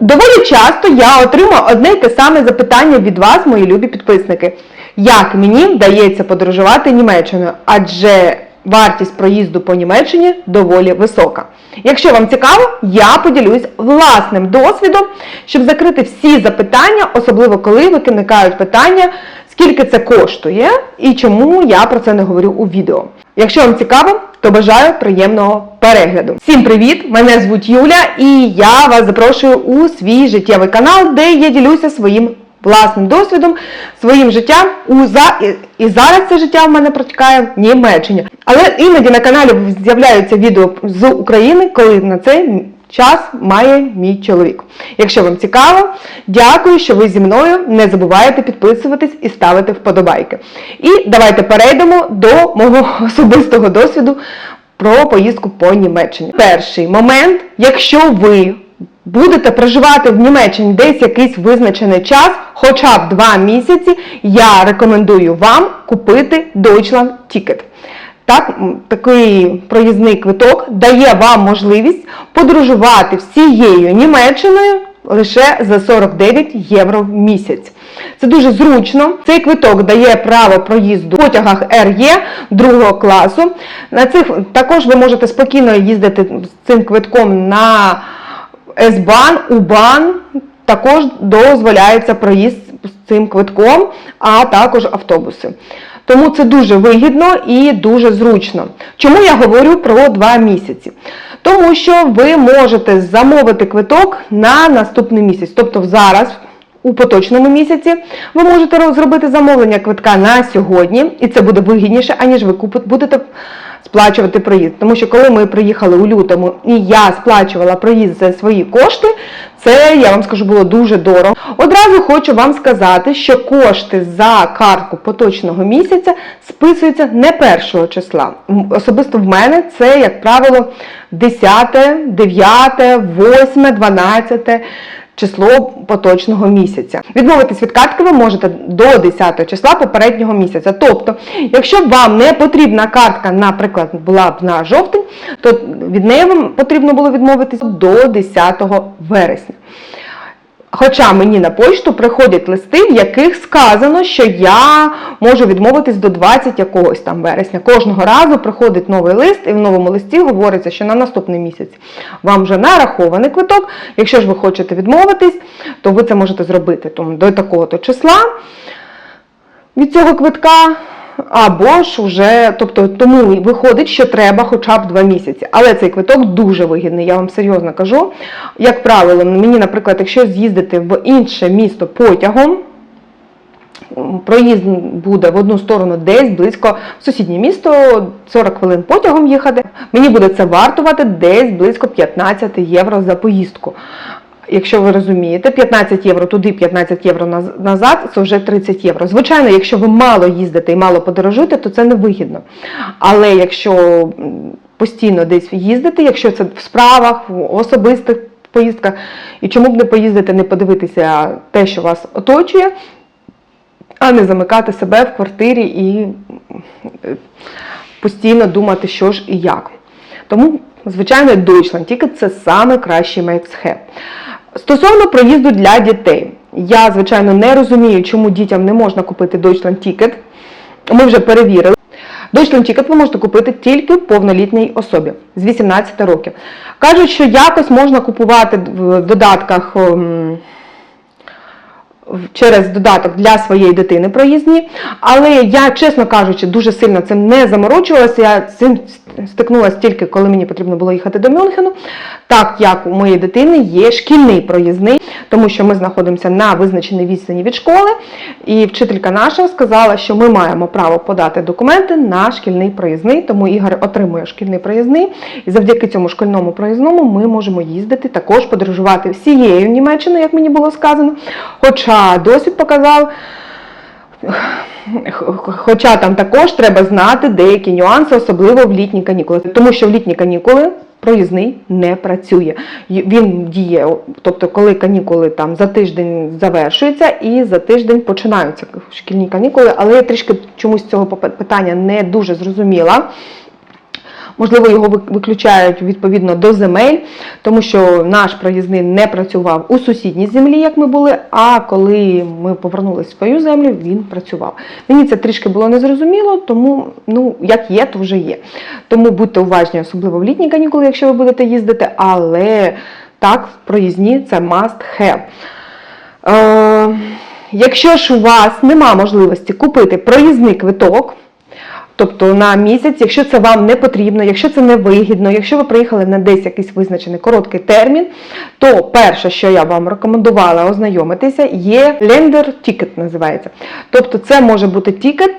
Доволі часто я отримую одне й те саме запитання від вас, мої любі підписники. Як мені вдається подорожувати Німеччиною? Адже вартість проїзду по Німеччині доволі висока. Якщо вам цікаво, я поділюсь власним досвідом, щоб закрити всі запитання, особливо коли виникають питання, скільки це коштує і чому я про це не говорю у відео. Якщо вам цікаво, то бажаю приємного перегляду. Всім привіт! Мене звуть Юля, і я вас запрошую у свій життєвий канал, де я ділюся своїм власним досвідом, своїм життям у за і- зараз це життя в мене протікає в Німеччині. Але іноді на каналі з'являються відео з України, коли на цей час має мій чоловік. Якщо вам цікаво, дякую, що ви зі мною. Не забувайте підписуватись і ставити вподобайки. І давайте перейдемо до мого особистого досвіду про поїздку по Німеччині. Перший момент, якщо ви будете проживати в Німеччині десь якийсь визначений час, хоча б два місяці, я рекомендую вам купити Deutschland Ticket. Так, такий проїзний квиток дає вам можливість подорожувати всією Німеччиною лише за 49 євро в місяць. Це дуже зручно. Цей квиток дає право проїзду в потягах РЄ другого класу. На цих також ви можете спокійно їздити з цим квитком на С-бан, У-бан. Також дозволяється проїзд з цим квитком, а також автобуси. Тому це дуже вигідно і дуже зручно. Чому я говорю про два місяці? Тому що ви можете замовити квиток на наступний місяць. Тобто зараз, у поточному місяці, ви можете зробити замовлення квитка на сьогодні, і це буде вигідніше, аніж ви будете сплачувати проїзд. Тому що коли ми приїхали у лютому і я сплачувала проїзд за свої кошти, це я вам скажу було дуже дорого. Одразу хочу вам сказати, що кошти за картку поточного місяця списуються не першого числа. Особисто в мене це, як правило, 10, 9, 8, 12 число поточного місяця. Відмовитись від картки ви можете до 10 числа попереднього місяця. Тобто, якщо вам не потрібна картка, наприклад, була б на жовтень, то від неї вам потрібно було відмовитись до 10 вересня. Хоча мені на почту приходять листи, в яких сказано, що я можу відмовитись до 20 якогось там вересня. Кожного разу приходить новий лист, і в новому листі говориться, що на наступний місяць вам вже нарахований квиток. Якщо ж ви хочете відмовитись, то ви це можете зробити тому, до такого-то числа від цього квитка. Або ж уже, тобто тому виходить, що треба хоча б два місяці. Але цей квиток дуже вигідний, я вам серйозно кажу. Як правило, мені, наприклад, якщо з'їздити в інше місто потягом, проїзд буде в одну сторону десь близько в сусіднє місто, 40 хвилин потягом їхати. Мені буде це вартувати десь близько 15 євро за поїздку. Якщо ви розумієте, 15 євро туди, 15 євро назад, це вже 30 євро. Звичайно, якщо ви мало їздите і мало подорожуєте, то це не вигідно. Але якщо постійно десь їздите, якщо це в справах, в особистих поїздках, і чому б не поїздити, не подивитися те, що вас оточує, а не замикати себе в квартирі і постійно думати, що ж і як. Тому, звичайно, Deutschland тільки це саме кращий. Стосовно проїзду для дітей, я, звичайно, не розумію, чому дітям не можна купити Deutschland Ticket. Ми вже перевірили. Deutschland Ticket ви можете купити тільки повнолітній особі з 18 років. Кажуть, що якось можна купувати в додатках. Через додаток для своєї дитини проїзні. Але я, чесно кажучи, дуже сильно цим не заморочувалася. Я цим стикнулася тільки, коли мені потрібно було їхати до Мюнхену. Так як у моєї дитини є шкільний проїзний, тому що ми знаходимося на визначеній відстані від школи, і вчителька наша сказала, що ми маємо право подати документи на шкільний проїзний, тому Ігор отримує шкільний проїзний, і завдяки цьому шкільному проїзному ми можемо їздити, також подорожувати всією Німеччиною, як мені було сказано. Хоча досвід показав, Хоча там також треба знати деякі нюанси, особливо в літні канікули, тому що в літні канікули проїзний не працює. Він діє, тобто, коли канікули там за тиждень завершуються і за тиждень починаються шкільні канікули, але я трішки чомусь цього питання не дуже зрозуміла. Можливо, його виключають відповідно до земель, тому що наш проїзний не працював у сусідній землі, як ми були. А коли ми повернулися в свою землю, він працював. Мені це трішки було незрозуміло, тому ну як є, то вже є. Тому будьте уважні, особливо в літні канікули, якщо ви будете їздити, але так, проїзні це must have. Е, якщо ж у вас нема можливості купити проїзний квиток, тобто на місяць, якщо це вам не потрібно, якщо це не вигідно, якщо ви приїхали на десь якийсь визначений короткий термін, то перше, що я вам рекомендувала ознайомитися, є лендер тікет називається. Тобто це може бути тікет.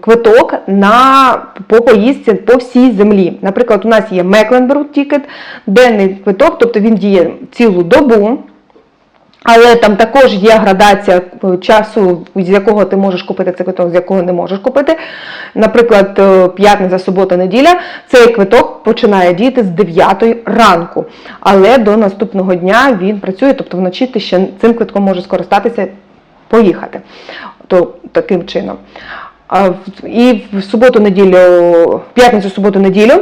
Квиток на по поїздці по всій землі. Наприклад, у нас є Мекленбург тікет, денний квиток, тобто він діє цілу добу. Але там також є градація е, часу, з якого ти можеш купити цей квиток, з якого не можеш купити. Наприклад, е, п'ятниця, субота, неділя, цей квиток починає діяти з 9 ранку. Але до наступного дня він працює, тобто вночі ти ще цим квитком можеш скористатися, поїхати. То таким чином. І в суботу-неділю, в п'ятницю, суботу-неділю,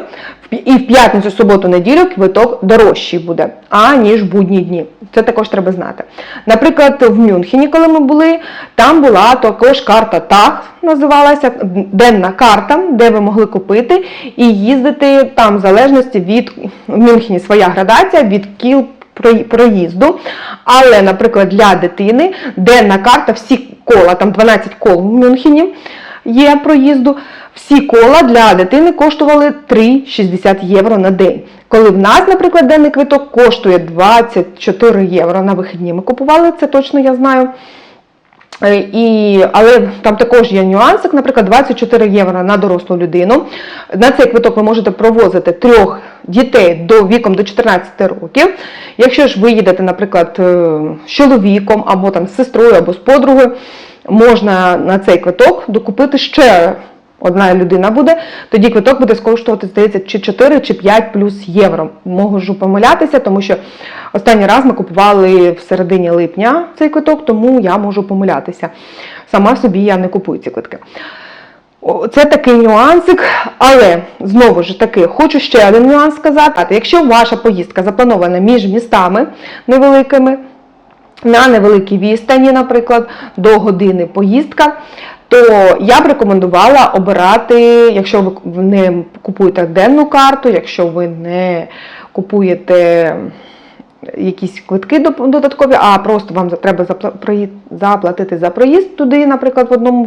і в п'ятницю, суботу-неділю квиток дорожчий буде, аніж в будні дні. Це також треба знати. Наприклад, в Мюнхені, коли ми були, там була також карта ТАГ, називалася денна карта, де ви могли купити і їздити там в залежності від в Мюнхені своя градація від кіл проїзду. Але, наприклад, для дитини денна карта, всі кола, там 12 кол в Мюнхені є проїзду. Всі кола для дитини коштували 3,60 євро на день. Коли в нас, наприклад, денний квиток коштує 24 євро на вихідні. Ми купували це точно, я знаю. Е, І, але там також є нюансик, наприклад, 24 євро на дорослу людину. На цей квиток ви можете провозити трьох дітей до віком до 14 років. Якщо ж ви їдете, наприклад, е, з чоловіком або там з сестрою, або з подругою, можна на цей квиток докупити ще одна людина буде, тоді квиток буде коштувати, здається, чи 4, чи 5 плюс євро. Можу помилятися, тому що останній раз ми купували в середині липня цей квиток, тому я можу помилятися. Сама собі я не купую ці квитки. Це такий нюансик, але знову ж таки хочу ще один нюанс сказати. Якщо ваша поїздка запланована між містами невеликими, на невеликій відстані, наприклад, до години поїздка, то я б рекомендувала обирати, якщо ви не купуєте денну карту, якщо ви не купуєте якісь квитки додаткові, а просто вам треба заплатити за проїзд туди, наприклад, в одному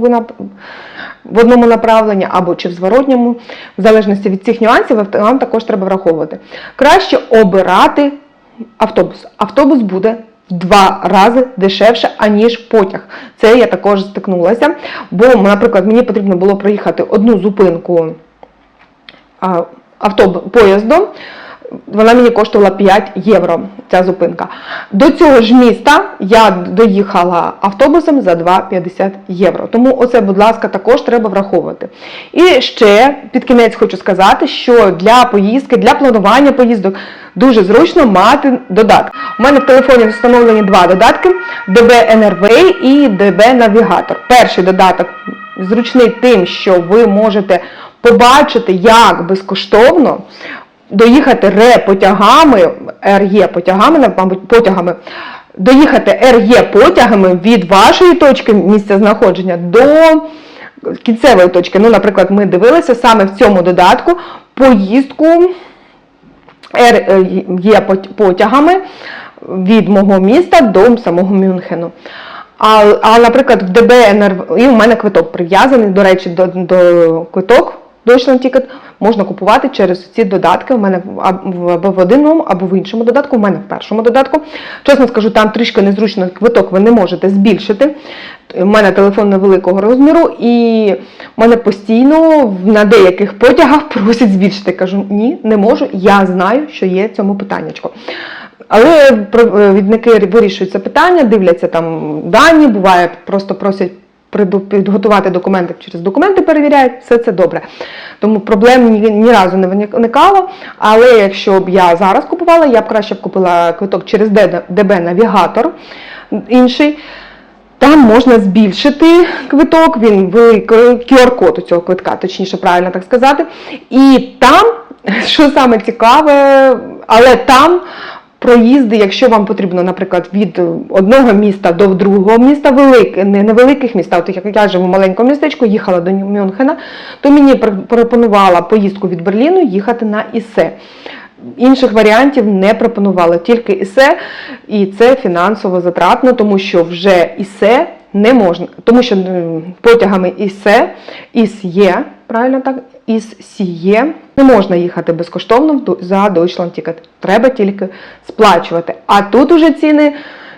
в одному направленні або чи в зворотньому, в залежності від цих нюансів, вам також треба враховувати. Краще обирати автобус. Автобус буде два рази дешевше, аніж потяг. Це я також стикнулася. Бо, наприклад, мені потрібно було проїхати одну зупинку автобус поїздом. Вона мені коштувала 5 євро, ця зупинка. До цього ж міста я доїхала автобусом за 2,50 євро. Тому оце, будь ласка, також треба враховувати. І ще під кінець хочу сказати, що для поїздки, для планування поїздок дуже зручно мати додатки. У мене в телефоні встановлені два додатки: DB Enerway і DB Навігатор. Перший додаток зручний тим, що ви можете побачити, як безкоштовно доїхати ре-потягами, РЄ потягами, мабуть, потягами, доїхати РЄ потягами від вашої точки місця знаходження до кінцевої точки. Ну, наприклад, ми дивилися саме в цьому додатку поїздку РЄ потягами від мого міста до самого Мюнхену. А, а наприклад, в ДБНР, і у мене квиток прив'язаний, до речі, до, до квиток Deutschland Ticket можна купувати через ці додатки. У мене або в одному, або в іншому додатку. У мене в першому додатку. Чесно скажу, там трішки незручно квиток ви не можете збільшити. У мене телефон невеликого розміру, і мене постійно на деяких потягах просять збільшити. Кажу, ні, не можу. Я знаю, що є цьому питаннячко. Але провідники вирішують це питання, дивляться там дані, буває, просто просять підготувати документи через документи перевіряють, все це добре. Тому проблем ні, ні разу не виникало. Але якщо б я зараз купувала, я б краще б купила квиток через ДБ Навігатор інший. Там можна збільшити квиток, він QR-код у цього квитка, точніше, правильно так сказати. І там що саме цікаве, але там проїзди, якщо вам потрібно, наприклад, від одного міста до другого міста, велике, не невеликих міст, от як я живу в маленькому містечку, їхала до Мюнхена, то мені пропонувала поїздку від Берліну їхати на Ісе. Інших варіантів не пропонували, тільки ісе, і це фінансово затратно, тому що вже ісе не можна, тому що потягами ісе, ІСЄ, правильно так, ІССІЄ не можна їхати безкоштовно за Deutschland Ticket. Треба тільки сплачувати. А тут уже ціни.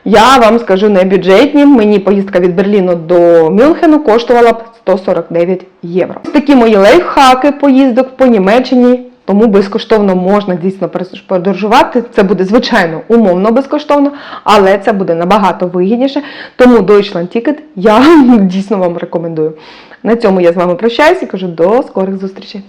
Я вам скажу не бюджетні. Мені поїздка від Берліну до Мюнхену коштувала б 149 євро. Такі мої лайфхаки поїздок по Німеччині. Тому безкоштовно можна дійсно подорожувати. Це буде звичайно умовно безкоштовно, але це буде набагато вигідніше. Тому Deutschland Ticket я дійсно вам рекомендую. На цьому я з вами прощаюся кажу до скорих зустрічей.